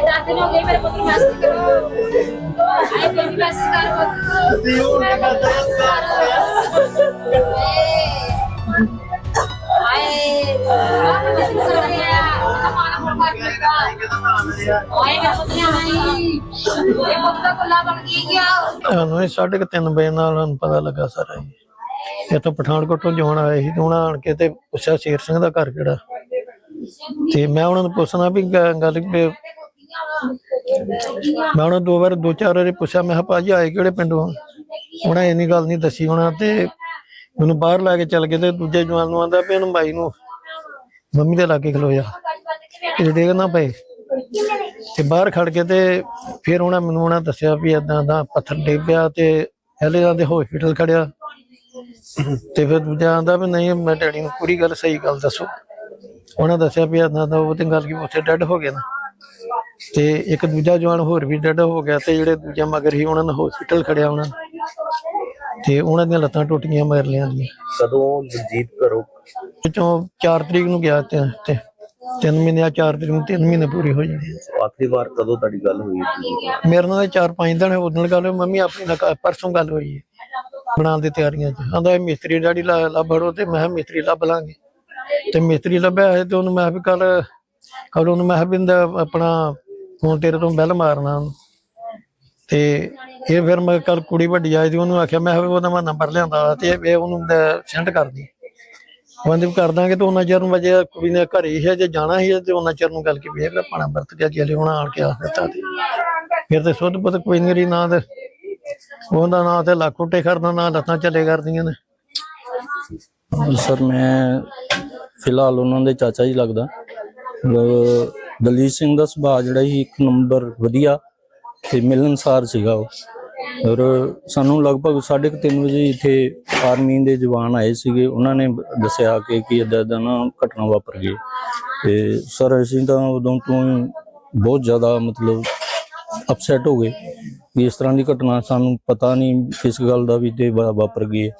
ਦੱਸ ਦਿਨ ਹੋ ਗਈ ਮਸਤੀ ਕਰ ਸਾਨੂੰ ਇਹ ਸਾਢੇ ਕੁ ਤਿੰਨ ਵਜੇ ਨਾਲ ਸਾਨੂੰ ਪਤਾ ਲੱਗਾ ਸਾਰਾ ਇਹ ਤੋਂ ਪਠਾਨਕੋਟ ਤੋਂ ਜੋਣ ਆਏ ਸੀ, ਤੇ ਉਹਨਾਂ ਆਣ ਕੇ ਤੇ ਪੁੱਛਿਆ ਸ਼ੇਰ ਸਿੰਘ ਦਾ ਘਰ ਕਿਹੜਾ। ਤੇ ਮੈਂ ਉਹਨਾਂ ਨੂੰ ਪੁੱਛਣਾ ਵੀ ਗ- ਗੱਲ ਵੀ ਮੈਂ ਉਹਨਾਂ ਨੂੰ ਦੋ ਵਾਰ, ਦੋ ਚਾਰ ਵਾਰੀ ਪੁੱਛਿਆ, ਮੈਂ ਕਿਹਾ ਭਾਜੀ ਆਏ ਕਿਹੜੇ ਪਿੰਡੋਂ? ਆ? ਉਹਨਾਂ ਇੰਨੀ ਗੱਲ ਨਹੀਂ ਦੱਸੀ ਉਹਨਾਂ ਤੇ ਮੈਨੂੰ ਬਾਹਰ ਲੈ ਕੇ ਚੱਲ ਗਏ ਤੇ ਦੂਜੇ ਜਵਾਨ ਨੂੰ ਆਂਦਾ ਵੀ ਇਹਨੂੰ ਬਾਈ ਨੂੰ ਮੰਮੀ ਦੇ ਲਾਗੇ ਖਲੋਇਆ। ਇਹ ਡੇਗ ਨਾ ਪਏ ਤੇ ਬਾਹਰ ਖੜ ਕੇ ਤੇ ਫਿਰ ਉਹਨਾਂ ਮੈਨੂੰ ਉਹਨਾਂ ਦੱਸਿਆ ਵੀ ਏਦਾਂ ਦਾ ਪੱਥਰ ਡਿੱਗ ਪਿਆ ਤੇ ਪਹਿਲੇ ਜਾਂਦੇ ਹਸਪੀਟਲ ਖੜਿਆ। ਤੇ ਫਿਰ ਦੂਜਾ ਆਂਦਾ ਵੀ ਨਹੀਂ ਮੈਂ ਡੈਡੀ ਨੂੰ ਪੂਰੀ ਗੱਲ ਸਹੀ ਗੱਲ ਦੱਸੋ। ਉਹਨਾਂ ਦੱਸਿਆ ਵੀ ਏਦਾਂ ਦਾ ਉਹ ਤੇ ਗੱਲ ਕੀ ਉੱਥੇ ਡੈਡ ਹੋ ਗਏ ਨਾ। ਤੇ ਇੱਕ ਦੂਜਾ ਜਵਾਨ ਹੋਰ ਵੀ ਡੈਡ ਹੋ ਗਿਆ ਤੇ ਜਿਹੜੇ ਦੂਜਾ ਮਗਰ ਹੀ ਉਹਨਾਂ ਨੇ ਹਸਪੀਟਲ ਖੜਿਆ ਉਹਨਾਂ। ਤੇ ਉਹਨਾਂ ਦੀਆਂ ਲੱਤਾਂ ਟੁੱਟੀਆਂ ਮਰ ਲਿਆਂ ਦੀਆਂ। ਕਦੋਂ ਜੀਤ ਕਰੋ ਵਿੱਚੋਂ 4 ਤਰੀਕ ਨੂੰ ਗਿਆ ਤੇ ਤਿੰਨ ਮਹੀਨੇ ਆ 4 ਤਰੀਕ ਨੂੰ 3 ਮਹੀਨੇ ਪੂਰੇ ਹੋ ਜਾਣੇ ਆ। ਆਖਰੀ ਵਾਰ ਕਦੋਂ ਤੁਹਾਡੀ ਗੱਲ ਹੋਈ ਸੀ? ਮੇਰੇ ਨਾਲ 4-5 ਦਿਨ ਉਦੋਂ ਗੱਲ ਹੋਈ ਮੰਮੀ ਆਪਣੀ ਨਾਲ ਕ- ਪਰਸੋਂ ਗੱਲ ਹੋਈ ਹੈ। ਬਣਾਉਣ ਦੀ ਤਿਆਰੀਆਂ 'ਚ। ਆਂਦਾ ਇਹ ਮਿਸਤਰੀ ਲਾ- ਲੱਭੜੋ ਤੇ ਮੈਂ ਕਿਹਾ ਮਿਸਤਰੀ ਲੱਭ ਲਾਂਗੇ। ਤੇ ਮਿਸਤਰੀ ਲੱਭਿਆ ਹੈ ਤੇ ਉਹਨੂੰ ਮੈਂ ਵੀ ਕੱਲ ਕੱਲ ਉਹਨੂੰ ਮੈਂ ਕਿਹਾ ਵੀ ਇਹਦਾ ਆਪਣਾ ਫੋਨ ਤੇਰੇ ਤੋਂ ਬੈਲ ਮਾਰਨਾ ਉਹਨੂੰ। ਤੇ ਇਹ ਫਿਰ ਮੈਂ ਕੱਲ ਕੁੜੀ ਵੱਡੀ ਆਈ ਸੀ ਉਹਨੂੰ ਆਖਿਆ ਮੈਂ ਕਿਹਾ ਵੀ ਉਹਦਾ ਮੈਂ ਨੰਬਰ ਲਿਆਂਦਾ ਵਾ ਤੇ ਇਹ ਉਹਨੂੰ ਸੈਂਡ ਕਰ ਦੀ ਕਰ ਦਾਂਗੇ ਤੇ ਉਹਨਾਂ ਚਿਰ ਨੂੰ ਵਜੇ ਕੁੜੀ ਨੇ ਘਰੇ ਹੀ ਹੈ ਜੇ ਜਾਣਾ ਹੀ ਹੈ ਤੇ ਉਹਨਾਂ ਚਿਰ ਨੂੰ ਗੱਲ ਕੀ ਵੇਖ ਆਪਣਾ ਵਰਤ ਗਿਆ ਜੇ ਹੁਣ ਆਣ ਕੇ ਆ ਦਿੱਤਾ ਤੇ। ਫਿਰ ਤੇ ਸੁੱਧ ਪੁੱਤ ਕੋਈ ਨਹੀਂ ਰਹੀ ਤੇ। ਉਹਦਾ ਨਾਂ ਤੇ ਲੱਖ ਉੱਟੇ ਕਰਦਾ ਨਾ ਲੱਤਾਂ ਚੱਲੇ ਕਰਦੀਆਂ ਨੇ। ਸਰ, ਮੈਂ ਫਿਲਹਾਲ ਉਹਨਾਂ ਦੇ ਚਾਚਾ ਜੀ ਲੱਗਦਾ। ਦਲਜੀਤ ਸਿੰਘ ਦਾ ਸੁਭਾਅ ਜਿਹੜਾ ਸੀ ਇੱਕ ਨੰਬਰ ਵਧੀਆ ਤੇ ਮਿਲਨਸਾਰ ਸੀਗਾ ਉਹ। ਔਰ ਸਾਨੂੰ ਲਗਭਗ 3:30 ਵਜੇ ਇੱਥੇ ਆਰਮੀ ਦੇ ਜਵਾਨ ਆਏ ਸੀਗੇ। ਉਹਨਾਂ ਨੇ ਦੱਸਿਆ ਕਿ ਕੀ ਇਦਾਂ ਦਾ ਨਾ ਘਟਨਾ ਵਾਪਰ ਗਈ। ਤੇ ਸਰ, ਅਸੀਂ ਤਾਂ ਉਦੋਂ ਤੋਂ ਬਹੁਤ ਜ਼ਿਆਦਾ ਮਤਲਬ ਅਪਸੈਟ ਹੋ ਗਏ ਕਿ ਇਸ ਤਰ੍ਹਾਂ ਦੀ ਘਟਨਾ ਸਾਨੂੰ ਪਤਾ ਨਹੀਂ ਕਿਸ ਗੱਲ ਦਾ ਵੀ ਤੇ ਵਾ- ਵਾਪਰ ਗਈ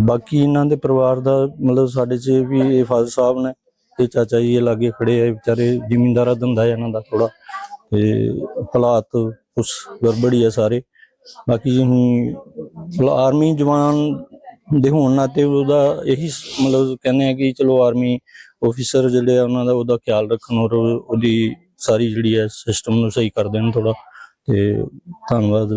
ਬਾਕੀ ਇਹਨਾਂ ਦੇ ਪਰਿਵਾਰ ਦਾ ਮਤਲਬ ਸਾਡੇ 'ਚ ਵੀ ਇਹ ਫਾਦਰ ਸਾਹਿਬ ਨੇ ਤੇ ਚਾਚਾ ਜੀ ਇਹ ਲਾਗੇ ਖੜੇ ਆ ਵਿਚਾਰੇ ਜ਼ਿਮੀਂਦਾਰਾ ਧੰਦਾ ਹੈ ਇਹਨਾਂ ਦਾ ਥੋੜਾ ਤੇ ਹਾਲਾਤ ਉਸ ਗੜਬੜੀ ਆ ਸਾਰੇ। ਬਾਕੀ ਅਸੀਂ ਆਰਮੀ ਜਵਾਨ ਦੇ ਹੋਣ ਨਾਤੇ ਉਹਦਾ ਇਹੀ ਮਤਲਬ ਕਹਿੰਦੇ ਆ ਕਿ ਚਲੋ ਆਰਮੀ ਆਫੀਸਰ ਜਿਹੜੇ ਆ ਉਹਨਾਂ ਦਾ ਉਹਦਾ ਖਿਆਲ ਰੱਖਣ ਔਰ ਉਹਦੀ ਸਾਰੀ ਜਿਹੜੀ ਹੈ ਸਿਸਟਮ ਨੂੰ ਸਹੀ ਕਰ ਦੇਣ ਥੋੜਾ ਤੇ ਧੰਨਵਾਦ